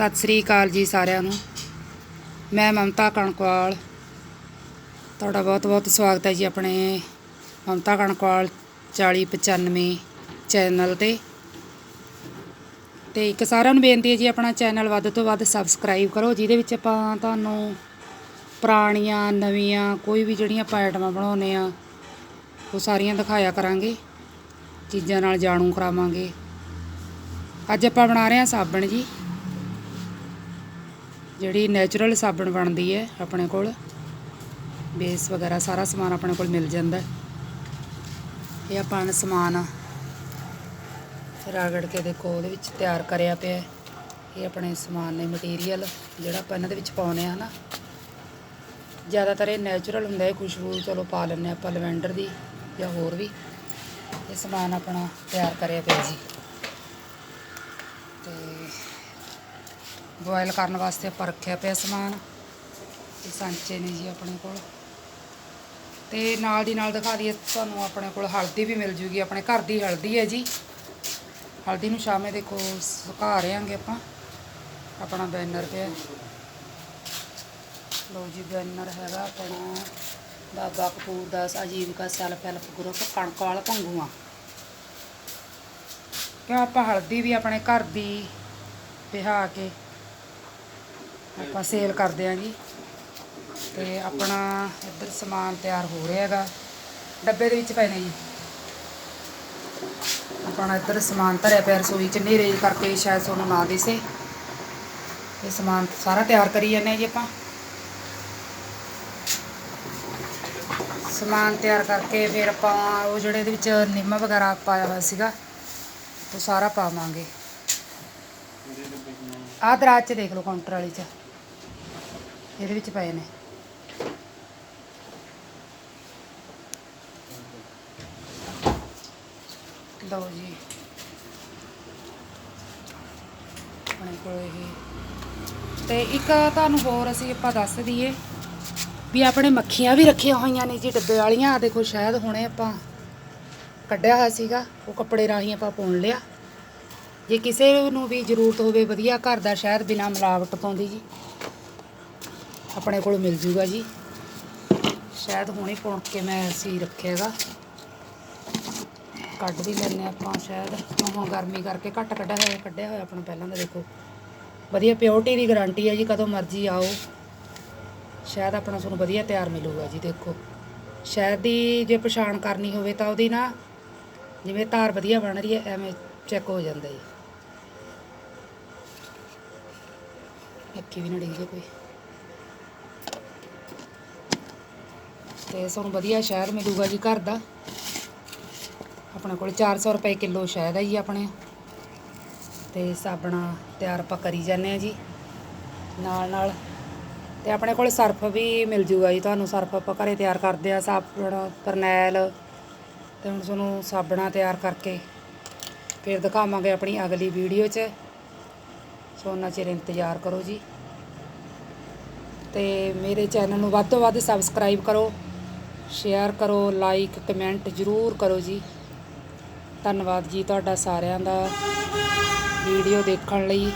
ਸਤਿ ਸ੍ਰੀ ਅਕਾਲ ਜੀ ਸਾਰਿਆਂ ਨੂੰ। ਮੈਂ ਮਮਤਾ ਕਣਕਵਾਲ। ਤੁਹਾਡਾ ਬਹੁਤ-ਬਹੁਤ ਸਵਾਗਤ ਹੈ ਜੀ ਆਪਣੇ ਮਮਤਾ ਕਣਕਵਾਲ 4095 ਚੈਨਲ ਤੇ। ਤੇ ਇੱਕ ਸਾਰਿਆਂ ਨੂੰ ਬੇਨਤੀ ਹੈ ਜੀ ਆਪਣਾ ਚੈਨਲ ਵੱਧ ਤੋਂ ਵੱਧ ਸਬਸਕ੍ਰਾਈਬ ਕਰੋ, ਜਿਹਦੇ ਵਿੱਚ ਆਪਾਂ ਤੁਹਾਨੂੰ ਪੁਰਾਣੀਆਂ, ਨਵੀਆਂ ਕੋਈ ਵੀ ਜਿਹੜੀਆਂ ਆਪਾਂ ਆਈਟਮਾਂ ਬਣਾਉਂਦੇ ਆ ਉਹ ਸਾਰੀਆਂ ਦਿਖਾਇਆ ਕਰਾਂਗੇ। ਚੀਜ਼ਾਂ ਨਾਲ ਜਾਣੂ ਕਰਾਵਾਂਗੇ। ਅੱਜ ਆਪਾਂ ਬਣਾ ਰਹੇ ਹਾਂ ਸਾਬਣ ਜੀ। ਜਿਹੜੀ ਨੈਚੁਰਲ ਸਾਬਣ ਬਣਦੀ ਹੈ ਆਪਣੇ ਕੋਲ ਬੇਸ ਵਗੈਰਾ ਸਾਰਾ ਸਮਾਨ ਆਪਣੇ ਕੋਲ ਮਿਲ ਜਾਂਦਾ ਇਹ ਆਪਾਂ ਨੇ ਸਮਾਨ ਰਗੜ ਕੇ ਦੇਖੋ, ਉਹਦੇ ਵਿੱਚ ਤਿਆਰ ਕਰਿਆ ਪਿਆ ਇਹ ਆਪਣੇ ਸਮਾਨ ਨੇ ਮਟੀਰੀਅਲ ਜਿਹੜਾ ਆਪਾਂ ਇਹਨਾਂ ਦੇ ਵਿੱਚ ਪਾਉਨੇ ਆ ਹਨਾ ਜ਼ਿਆਦਾਤਰ ਇਹ ਨੈਚੁਰਲ ਹੁੰਦਾ ਹੈ, ਖੁਸ਼ਬੂ ਚਲੋ ਪਾ ਲੈਂਦੇ ਆਪਾਂ ਲਵੈਂਡਰ ਦੀ ਜਾਂ ਹੋਰ ਵੀ। ਇਹ ਸਮਾਨ ਆਪਣਾ ਤਿਆਰ ਕਰਿਆ ਪਿਆ ਜੀ। ਤੇ ਬੋਇਲ ਕਰਨ ਵਾਸਤੇ ਆਪਾਂ ਰੱਖਿਆ ਪਿਆ ਸਮਾਨ ਇਹ ਸਾਂਚੇ ਨੇ ਜੀ ਆਪਣੇ ਕੋਲ। ਤੇ ਨਾਲ ਦੀ ਨਾਲ ਦਿਖਾ ਦਈਏ, ਤੁਹਾਨੂੰ ਆਪਣੇ ਕੋਲ ਹਲਦੀ ਵੀ ਮਿਲ ਜੂਗੀ, ਆਪਣੇ ਘਰ ਦੀ ਹਲਦੀ ਹੈ ਜੀ। ਹਲਦੀ ਨੂੰ ਸ਼ਾਮੇ ਦੇਖੋ, ਸੁਕਾ ਰਹੇ ਆਂਗੇ ਆਪਾਂ। ਆਪਣਾ ਬੈਨਰ ਪਿਆ। ਲੋ ਜੀ, ਬੈਨਰ ਹੈਗਾ ਆਪਣਾ ਬਾਬਾ ਕਪੂਰ ਦਾਸ ਆਜੀਵਿਕਾ ਸੈਲਫ ਹੈਲਪ ਗਰੁੱਪ, ਕਣਕ ਵਾਲਾ ਭੰਗੂਆ। ਆਪਾਂ ਹਲਦੀ ਵੀ ਆਪਣੇ ਘਰ ਦੀ ਪਿਹਾ ਕੇ ਆਪਾਂ ਸੇਲ ਕਰਦੇ ਆਂ ਜੀ। ਤੇ ਆਪਣਾ ਇੱਧਰ ਸਮਾਨ ਤਿਆਰ ਹੋ ਰਿਹਾ ਹੈਗਾ। ਡੱਬੇ ਦੇ ਵਿੱਚ ਪਏ ਨੇ ਜੀ। ਆਪਣਾ ਇੱਧਰ ਸਮਾਨ ਧਰਿਆ ਪਿਆ ਰਸੋਈ ਚ, ਹਨੇਰੇ ਕਰਕੇ ਸ਼ਾਇਦ ਤੁਹਾਨੂੰ ਨਾ ਦਿਸੇ। ਇਹ ਸਮਾਨ ਸਾਰਾ ਤਿਆਰ ਕਰੀ ਜਾਂਦੇ ਹਾਂ ਜੀ ਆਪਾਂ। ਸਮਾਨ ਤਿਆਰ ਕਰਕੇ ਫਿਰ ਆਪਾਂ ਉਹ ਜਿਹੜੇ ਇਹਦੇ ਵਿੱਚ ਨਿੰਮ ਵਗੈਰਾ ਪਾਇਆ ਹੋਇਆ ਸੀਗਾ, ਉਹ ਸਾਰਾ ਪਾਵਾਂਗੇ। ਆਹ ਦਰਾਜ 'ਚ ਦੇਖ ਲਓ, ਕਾਊਂਟਰ ਵਾਲੀ 'ਚ। ਇਹਦੇ ਵਿੱਚ ਪਏ ਨੇ। ਲਓ ਜੀ। ਆਪਣੇ ਕੋਲ ਇਹ। ਤੇ ਇੱਕ ਤੁਹਾਨੂੰ ਹੋਰ ਅਸੀਂ ਆਪਾਂ ਦੱਸ ਦਈਏ ਵੀ ਆਪਣੇ ਮੱਖੀਆਂ ਵੀ ਰੱਖੀਆਂ ਹੋਈਆਂ ਨੇ ਜੀ ਡੱਬੇ ਵਾਲੀਆਂ। ਆ ਦੇਖੋ ਸ਼ਾਇਦ ਹੁਣੇ ਆਪਾਂ ਕੱਢਿਆ ਹੋਇਆ ਸੀਗਾ। ਉਹ ਕੱਪੜੇ ਰਾਹੀਂ ਆਪਾਂ ਪਾਉਣ ਲਿਆ। ਜੇ ਕਿਸੇ ਨੂੰ ਵੀ ਜ਼ਰੂਰਤ ਹੋਵੇ ਵਧੀਆ, ਘਰ ਦਾ ਸ਼ਹਿਦ ਬਿਨਾ ਮਿਲਾਵਟ ਪਾਉਂਦੀ ਜੀ। ਆਪਣੇ ਕੋਲ ਮਿਲ ਜੂਗਾ ਜੀ। ਸ਼ਾਇਦ ਹੁਣੇ ਪੁਣ ਕੇ ਮੈਂ ਅਸੀਂ ਰੱਖਿਆਗਾ। ਕੱਢ ਵੀ ਲੈਣੇ ਆਪਾਂ ਸ਼ਾਇਦ। ਹੁਣ ਗਰਮੀ ਕਰਕੇ ਘੱਟ ਕੱਢਿਆ ਹੋਇਆ ਕੱਢਿਆ ਹੋਇਆ ਆਪਣਾ ਪਹਿਲਾਂ ਦਾ ਦੇਖੋ। ਵਧੀਆ ਪਿਓਰਟੀ ਦੀ ਗਾਰੰਟੀ ਹੈ ਜੀ, ਕਦੋਂ ਮਰਜ਼ੀ ਆਓ। ਸ਼ਾਇਦ ਆਪਣਾ ਤੁਹਾਨੂੰ ਵਧੀਆ ਤਿਆਰ ਮਿਲੂਗਾ ਜੀ, ਦੇਖੋ। ਸ਼ਾਇਦ ਦੀ ਜੇ ਪਛਾਣ ਕਰਨੀ ਹੋਵੇ ਤਾਂ ਉਹਦੀ ਨਾ ਜਿਵੇਂ ਧਾਰ ਵਧੀਆ ਬਣ ਰਹੀ ਹੈ, ਐਵੇਂ ਚੈੱਕ ਹੋ ਜਾਂਦਾ ਜੀ। ਅੱਖੀ ਵੀ ਨਾ ਡਿੱਗ ਜੇ ਕੋਈ। ਤੇ ਤੁਹਾਨੂੰ ਵਧੀਆ ਸ਼ਹਿਦ ਮਿਲੂਗਾ ਜੀ ਘਰ ਦਾ। ਆਪਣੇ ਕੋਲ 400 ਰੁਪਏ ਕਿਲੋ ਸ਼ਹਿਦ ਹੈ ਜੀ ਆਪਣੇ। ਤੇ ਸਾਬਣਾ ਤਿਆਰ ਆਪਾਂ ਕਰੀ ਜਾਂਦੇ ਆ ਜੀ ਨਾਲ ਨਾਲ। ਤੇ ਆਪਣੇ ਕੋਲ ਸਰਫ ਵੀ ਮਿਲ ਜੂਗਾ ਜੀ ਤੁਹਾਨੂੰ। ਸਰਫ ਆਪਾਂ ਘਰੇ ਤਿਆਰ ਕਰਦੇ ਆ ਸਾਬਣ ਕਰਨੈਲ ਤੇ ਹੁਣ ਤੁਹਾਨੂੰ ਸਾਬਣਾ ਤਿਆਰ ਕਰਕੇ ਫਿਰ ਦਿਖਾਵਾਂਗੇ ਆਪਣੀ ਅਗਲੀ ਵੀਡੀਓ 'ਚ। ਸੋ ਉਹਨਾਂ ਚਿਰ ਇੰਤਜ਼ਾਰ ਕਰੋ ਜੀ। ਤੇ ਮੇਰੇ ਚੈਨਲ ਨੂੰ ਵੱਧ ਤੋਂ ਵੱਧ ਸਬਸਕ੍ਰਾਈਬ ਕਰੋ। ਸ਼ੇਅਰ ਕਰੋ ਲਾਈਕ ਕਮੈਂਟ ਜ਼ਰੂਰ ਕਰੋ ਜੀ। ਧੰਨਵਾਦ ਜੀ ਤੁਹਾਡਾ ਸਾਰਿਆਂ ਦਾ। ਵੀਡੀਓ ਦੇਖਣ ਲਈ।